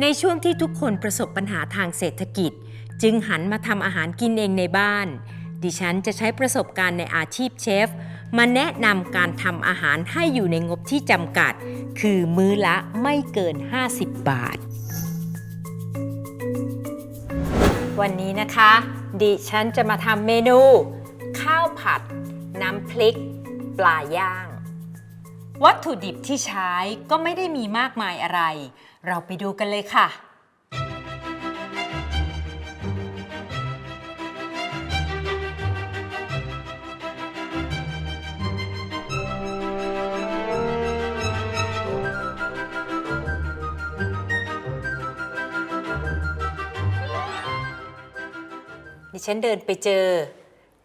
ในช่วงที่ทุกคนประสบปัญหาทางเศรษฐกิจ จึงหันมาทำอาหารกินเองในบ้าน ดิฉันจะใช้ประสบการณ์ในอาชีพเชฟ มาแนะนำการทำอาหารให้อยู่ในงบที่จำกัด คือมื้อละไม่เกิน 50 บาท วันนี้นะคะ ดิฉันจะมาทำเมนู ข้าวผัด น้ำพริก ปลาย่าง วัตถุดิบที่ใช้ก็ไม่ได้มีมากมายอะไร เราไปดูกันเลยค่ะ ดิฉันเดินไปเจอ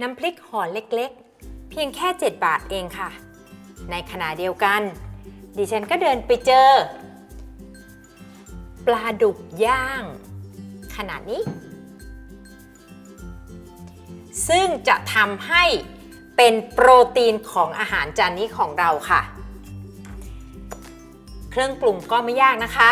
น้ำพริกห่อเล็กๆ เพียงแค่ 7 บาทเองค่ะ ในขณะเดียวกัน ดิฉันก็เดินไปเจอ ปลาดุกย่าง ขนาดนี้ ซึ่งจะทำให้เป็นโปรตีนของอาหารจานนี้ของเราค่ะ เครื่องปรุงก็ไม่ยากนะคะ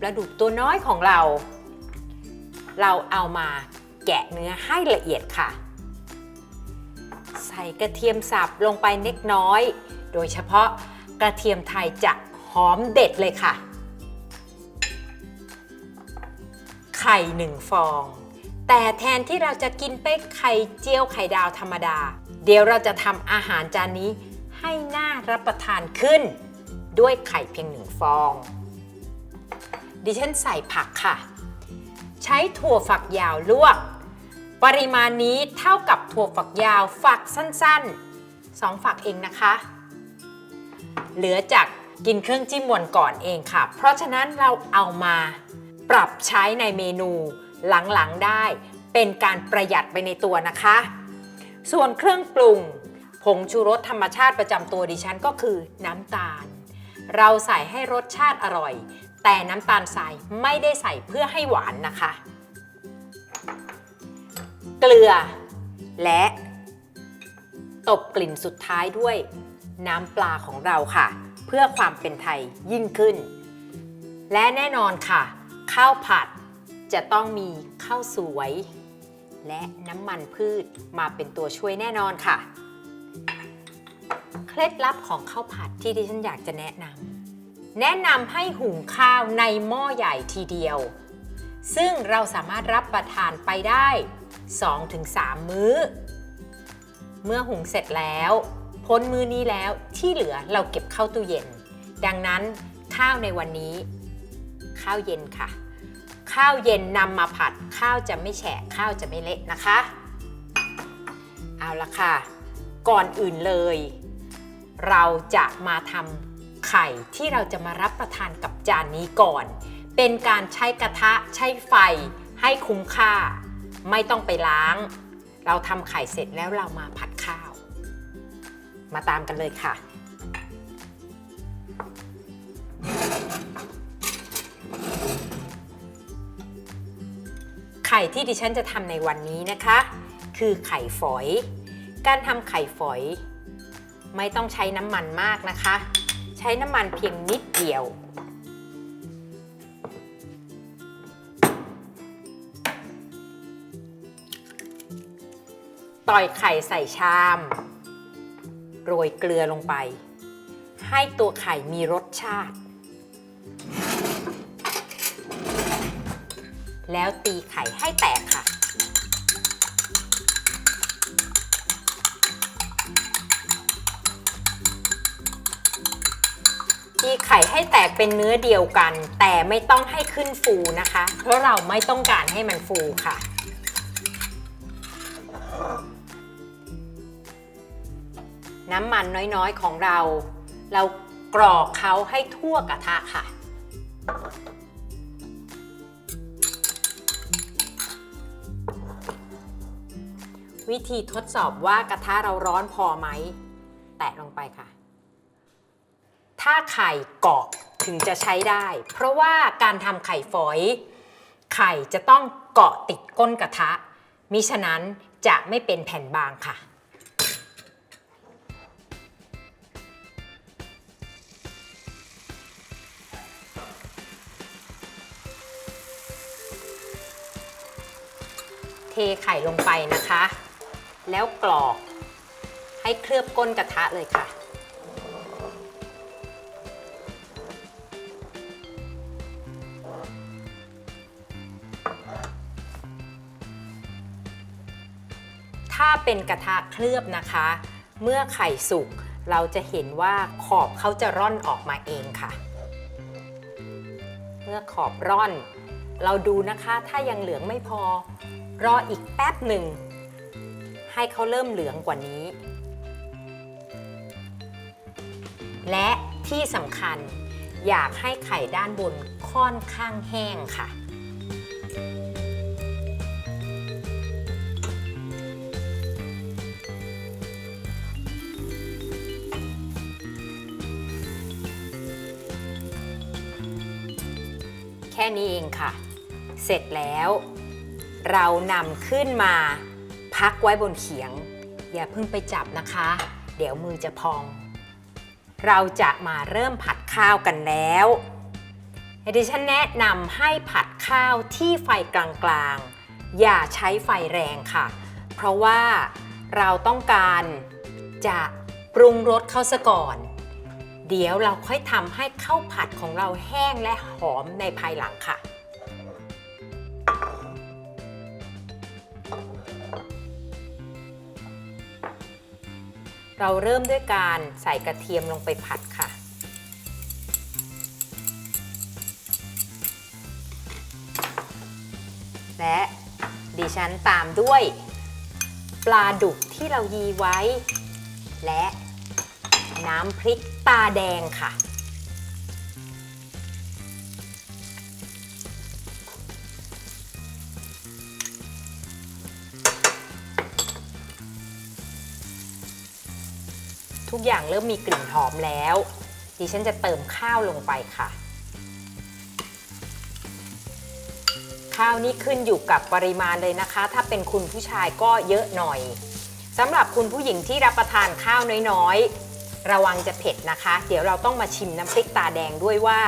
ปลาดุกตัวน้อยของเรา เราเอามาแกะเนื้อให้ละเอียดค่ะ ใส่กระเทียมสับลงไปเล็กน้อย โดยเฉพาะกระเทียมไทยจะหอมเด็ดเลยค่ะ ไข่หนึ่งฟอง แต่แทนที่เราจะกินเป็นไข่เจียวไข่ดาวธรรมดา เดี๋ยวเราจะทำอาหารจานนี้ให้น่ารับประทานขึ้น ด้วยไข่เพียงหนึ่งฟอง ดิฉันใส่ผักค่ะ ใช้ถั่วฝักยาวลวก ปริมาณนี้เท่ากับถั่วฝักยาวฝักสั้นๆ 2 ฝักเองนะคะ เหลือจากกินเครื่องจิ้มวนก่อนเองค่ะ เพราะฉะนั้นเราเอามาปรับใช้ในเมนูหลังๆได้ เป็นการประหยัดไปในตัวนะคะ ส่วนเครื่องปรุงผงชูรสธรรมชาติประจำตัวดิฉันก็คือน้ำตาล เราใส่ให้รสชาติอร่อย แต่น้ำตาลทรายไม่ได้ใส่เพื่อให้หวานนะคะ เกลือ และ ตบกลิ่นสุดท้ายด้วย น้ำปลาของเราค่ะ เพื่อความเป็นไทยยิ่งขึ้น และแน่นอนค่ะ ข้าวผัดจะต้องมีข้าวสวย และน้ำมันพืชมาเป็นตัวช่วยแน่นอนค่ะ เคล็ดลับของข้าวผัดที่ดิฉันอยากจะแนะนำแนะนำให้หุงข้าวในหม้อใหญ่ทีเดียว ซึ่งเราสามารถรับประทานไปได้ 2-3 มื้อ เมื่อหุงเสร็จแล้ว พ้นมื้อนี้แล้วที่เหลือเราเก็บเข้าตู้เย็น ดังนั้นข้าวในวันนี้ ข้าวเย็นค่ะ ข้าวเย็นนำมาผัดข้าวจะไม่แฉะข้าวจะไม่เละนะคะ เอาละค่ะ ก่อนอื่นเลย เราจะมาทำไข่ที่เราจะมารับประทานกับจานนี้ก่อน เป็นการใช้กระทะใช้ไฟให้คุ้มค่า ไม่ต้องไปล้าง เราทำไข่เสร็จแล้วเรามาผัดข้าว มาตามกันเลยค่ะ ไข่ที่ดิฉันจะทำในวันนี้นะคะ คือไข่ฝอย การทำไข่ฝอย ไม่ต้องใช้น้ำมันมากนะคะ ใช้น้ำมันเพียงนิดเดียว ต่อยไข่ใส่ชาม โรยเกลือลงไป ให้ตัวไข่มีรสชาติ แล้วตีไข่ให้แตกค่ะ ตีไข่ให้แตกเป็นเนื้อเดียวกัน แต่ไม่ต้องให้ขึ้นฟูนะคะ เพราะเราไม่ต้องการให้มันฟูค่ะ น้ำมันน้อยๆของเรา เรากรอกเขาให้ทั่วกระทะค่ะ วิธีทดสอบว่ากระทะเราร้อนพอไหม แตะลงไปค่ะ ถ้าไข่เกาะถึงจะใช้ได้ เพราะว่าการทำไข่ฝอย ไข่จะต้องเกาะติดก้นกระทะมิฉะนั้นจะไม่เป็นแผ่นบางค่ะ ไข่ลงไปนะคะ แล้วกรอกให้เคลือบก้นกระทะเลยค่ะ ถ้าเป็นกระทะเคลือบนะคะ เมื่อไข่สุกเราจะเห็นว่าขอบเขาจะร่อนออกมาเองค่ะ เมื่อขอบร่อน เราดูนะคะถ้ายังเหลืองไม่พอ รออีกแป๊บหนึ่ง ให้เขาเริ่มเหลืองกว่านี้ และที่สำคัญอยากให้ไข่ด้านบนค่อนข้างแห้งค่ะ แค่นี้เองค่ะ เสร็จแล้ว เรานำขึ้นมาพักไว้บนเขียง อย่าเพิ่งไปจับนะคะ เดี๋ยวมือจะพอง เราจะมาเริ่มผัดข้าวกันแล้วดิฉันแนะนำให้ผัดข้าวที่ไฟกลางๆ อย่าใช้ไฟแรงค่ะ เพราะว่าเราต้องการจะปรุงรสเข้าซะก่อน เดี๋ยวเราค่อยทำให้ข้าวผัดของเราแห้งและหอมในภายหลังค่ะ เราเริ่มด้วยการใส่กระเทียมลงไปผัดค่ะ และดิฉันตามด้วย ปลาดุกที่เรายีไว้ และน้ำพริกตาแดงค่ะ ทุกอย่างเริ่มมีกลิ่นหอมแล้ว ดิฉันจะเติมข้าวลงไปค่ะ ข้าวนี่ขึ้นอยู่กับปริมาณเลยนะคะ ถ้าเป็นคุณผู้ชายก็เยอะหน่อยสำหรับคุณผู้หญิงที่รับประทานข้าวน้อยๆ ระวังจะเผ็ดนะคะ เดี๋ยวเราต้องมาชิมน้ำพริกตาแดงด้วยว่า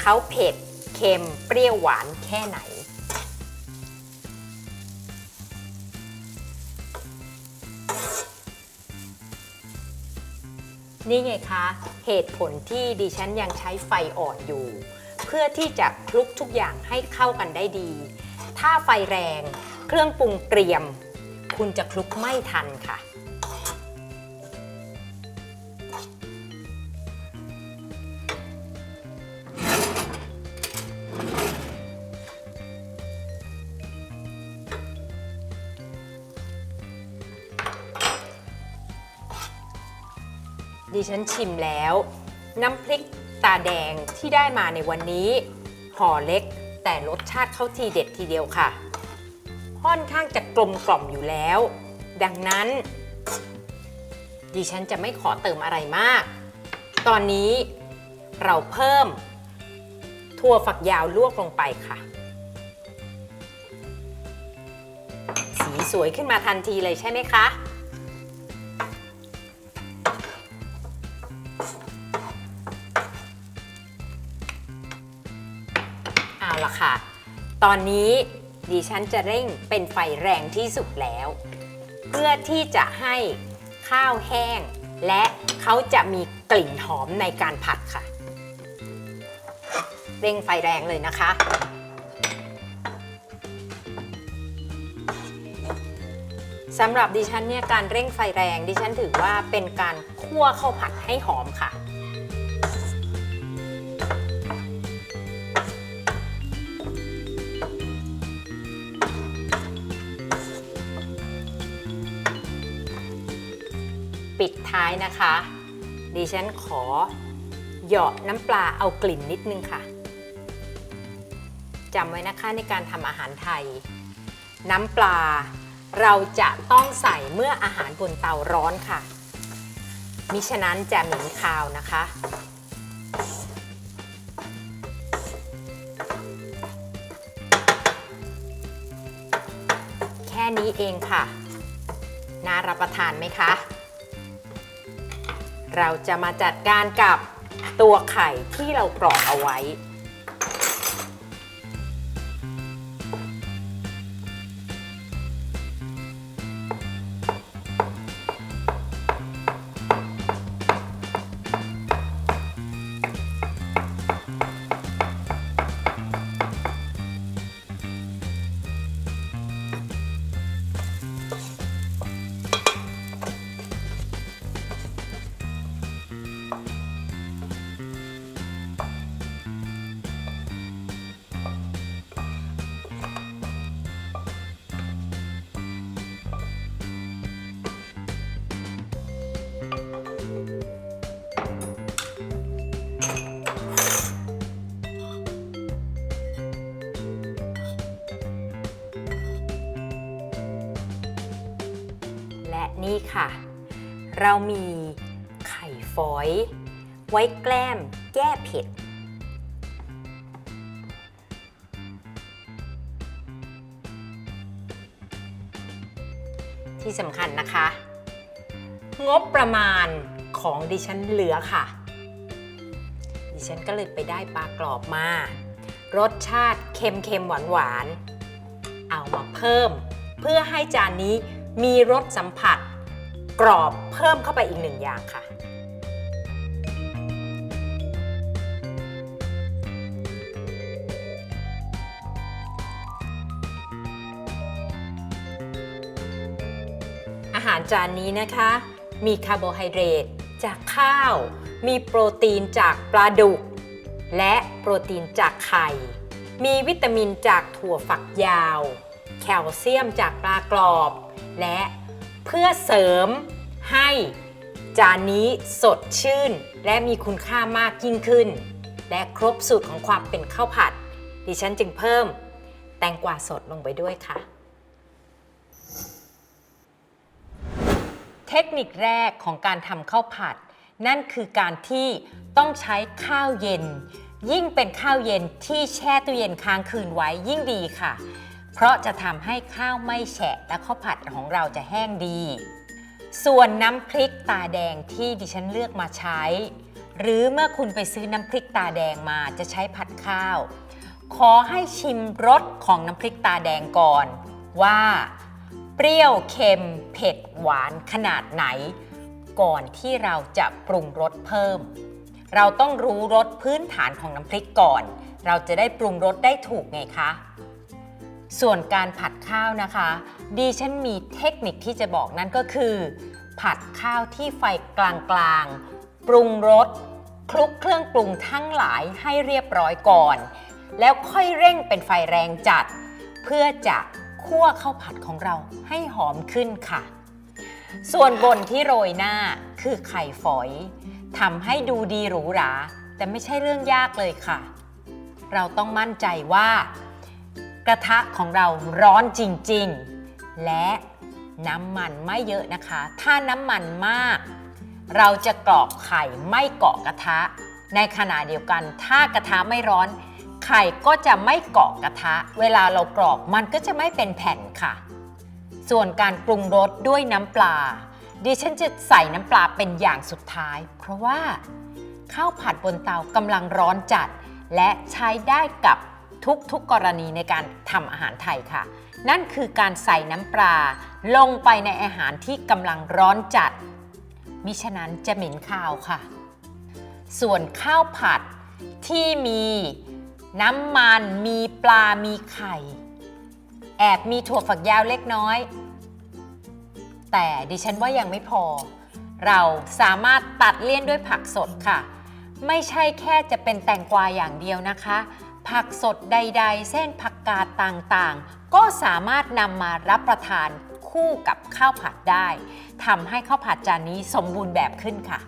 เขาเผ็ดเค็มเปรี้ยวหวานแค่ไหน นี่ไงคะ เหตุผลที่ดิฉันยังใช้ไฟอ่อนอยู่ เพื่อที่จะคลุกทุกอย่างให้เข้ากันได้ดี ถ้าไฟแรง เครื่องปรุงเตรียม คุณจะคลุกไม่ทันค่ะ ดิฉันชิมแล้ว น้ำพริกตาแดงที่ได้มาในวันนี้ห่อเล็กแต่รสชาติเข้าทีเด็ดทีเดียวค่ะ ค่อนข้างจะกลมกล่อมอยู่แล้ว ดังนั้น ดิฉันจะไม่ขอเติมอะไรมาก ตอนนี้เราเพิ่มถั่วฝักยาวลวกลงไปค่ะ สีสวยขึ้นมาทันทีเลยใช่ไหมคะ ตอนนี้ดิฉันจะเร่งเป็นไฟแรงที่สุดแล้ว เพื่อที่จะให้ข้าวแห้ง และเขาจะมีกลิ่นหอมในการผัดค่ะ เร่งไฟแรงเลยนะคะ สำหรับดิฉันเนี่ยการเร่งไฟแรงดิฉันถือว่าเป็นการคั่วข้าวผัดให้หอมค่ะ นะคะ ดิฉันขอเหยาะน้ำปลาเอากลิ่นนิดนึงค่ะจำไว้นะคะในการทำอาหารไทย น้ำปลาเราจะต้องใส่เมื่ออาหารบนเตาร้อนค่ะ มิฉะนั้นจะเหม็นคาวนะคะ แค่นี้เองค่ะ น่ารับประทานไหมคะ เราจะมาจัดการกับตัวไข่ที่เรากรอกเอาไว้ เรามีไข่ฝอย ไว้แกล้มแก้เผ็ด ที่สำคัญนะคะ งบประมาณของดิฉันเหลือค่ะ ดิฉันก็เลยไปได้ปลากรอบมา รสชาติเค็มๆหวานๆ เอามาเพิ่ม เพื่อให้จานนี้มีรสสัมผัส กรอบเพิ่มเข้าไปอีกหนึ่งอย่างค่ะ อาหารจานนี้นะคะ มีคาร์โบไฮเดรตจากข้าว มีโปรตีนจากปลาดุก และโปรตีนจากไข่ มีวิตามินจากถั่วฝักยาว แคลเซียมจากปลากรอบ และ เพื่อเสริมให้จานนี้สดชื่น และมีคุณค่ามากยิ่งขึ้น และครบสูตรของความเป็นข้าวผัด ดิฉันจึงเพิ่ม แตงกวาสดลงไปด้วยค่ะ เทคนิคแรกของการทำข้าวผัด นั่นคือการที่ต้องใช้ข้าวเย็น ยิ่งเป็นข้าวเย็นที่แช่ตู้เย็นค้างคืนไว้ยิ่งดีค่ะ เพราะจะทำให้ข้าวไม่แฉะและข้าวผัดของเราจะแห้งดี ส่วนน้ำพริกตาแดงที่ดิฉันเลือกมาใช้ หรือเมื่อคุณไปซื้อน้ำพริกตาแดงมาจะใช้ผัดข้าว ขอให้ชิมรสของน้ำพริกตาแดงก่อน ว่าเปรี้ยวเค็ม เผ็ดหวานขนาดไหน ก่อนที่เราจะปรุงรสเพิ่ม เราต้องรู้รสพื้นฐานของน้ำพริกก่อน เราจะได้ปรุงรสได้ถูกไงคะ ส่วนการผัดข้าวนะคะ ดิฉันมีเทคนิคที่จะบอกนั่นก็คือ ผัดข้าวที่ไฟกลางๆ ปรุงรสคลุกเครื่องปรุงทั้งหลายให้เรียบร้อยก่อน แล้วค่อยเร่งเป็นไฟแรงจัด เพื่อจะคั่วข้าวผัดของเราให้หอมขึ้นค่ะ ส่วนบนที่โรยหน้าคือไข่ฝอยทำให้ดูดีหรูหรา แต่ไม่ใช่เรื่องยากเลยค่ะ เราต้องมั่นใจว่า กระทะของเราร้อนจริงๆ และน้ำมันไม่เยอะนะคะ ถ้าน้ำมันมาก เราจะกรอบไข่ไม่เกาะกระทะ ในขณะเดียวกัน ถ้ากระทะไม่ร้อน ไข่ก็จะไม่เกาะกระทะ เวลาเรากรอบมันก็จะไม่เป็นแผ่นค่ะ ส่วนการปรุงรสด้วยน้ำปลา ดิฉันจะใส่น้ำปลาเป็นอย่างสุดท้าย เพราะว่าข้าวผัดบนเตากำลังร้อนจัด และใช้ได้กับ ทุกๆกรณีในการทำอาหารไทยค่ะ นั่นคือการใส่น้ำปลาลงไปในอาหารที่กำลังร้อนจัด มิฉะนั้นจะเหม็นข้าวค่ะ ส่วนข้าวผัดที่มีน้ำมันมีปลามีไข่ แอบมีถั่วฝักยาวเล็กน้อย แต่ดิฉันว่ายังไม่พอ เราสามารถตัดเลี่ยนด้วยผักสดค่ะ ไม่ใช่แค่จะเป็นแตงกวาอย่างเดียวนะคะ ผักสดใด ๆเส้นผักกาดต่างๆ ก็สามารถนำมารับประทานคู่กับข้าวผัดได้ทำให้ข้าวผัดจานนี้สมบูรณ์แบบขึ้นค่ะ